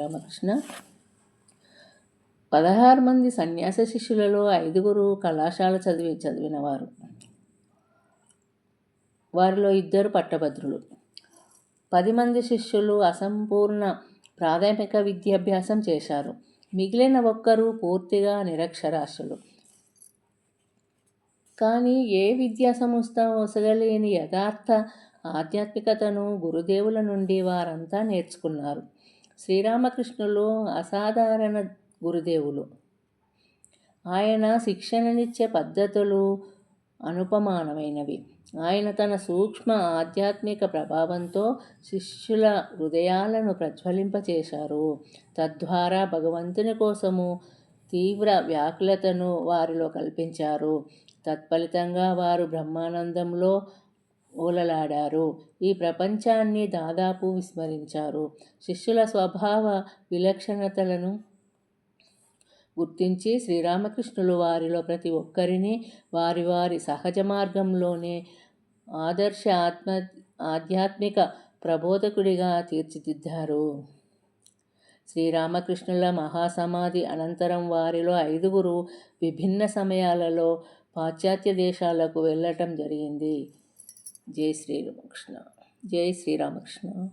రామకృష్ణ. పదహారు మంది సన్యాస శిష్యులలో ఐదుగురు కళాశాల చదివి చదివినవారు. వారిలో ఇద్దరు పట్టభద్రులు. పది మంది శిష్యులు అసంపూర్ణ ప్రాథమిక విద్యాభ్యాసం చేశారు. మిగిలిన ఒక్కరు పూర్తిగా నిరక్షరాస్యులు. కానీ ఏ విద్యా సంస్థ ఒసగలేని యథార్థ ఆధ్యాత్మికతను గురుదేవుల నుండి వారంతా నేర్చుకున్నారు. శ్రీరామకృష్ణులు అసాధారణ గురుదేవులు. ఆయన శిక్షణనిచ్చే పద్ధతులు అనుపమానమైనవి. ఆయన తన సూక్ష్మ ఆధ్యాత్మిక ప్రభావంతో శిష్యుల హృదయాలను ప్రజ్వలింపచేశారు. తద్వారా భగవంతుని కోసము తీవ్ర వ్యాకులతను వారిలో కల్పించారు. తత్ఫలితంగా వారు బ్రహ్మానందంలో ఓలలాడారు ఈ ప్రపంచాన్ని దాదాపు విస్మరించారు. శిష్యుల స్వభావ విలక్షణతలను గుర్తించి శ్రీరామకృష్ణులు వారిలో ప్రతి ఒక్కరిని వారి వారి సహజ మార్గంలోనే ఆదర్శ ఆత్మ ఆధ్యాత్మిక ప్రబోధకుడిగా తీర్చిదిద్దారు. శ్రీరామకృష్ణుల మహాసమాధి అనంతరం వారిలో ఐదుగురు విభిన్న సమయాలలో పాశ్చాత్య దేశాలకు వెళ్ళటం జరిగింది. జై శ్రీరామకృష్ణ. జై శ్రీరామకృష్ణ.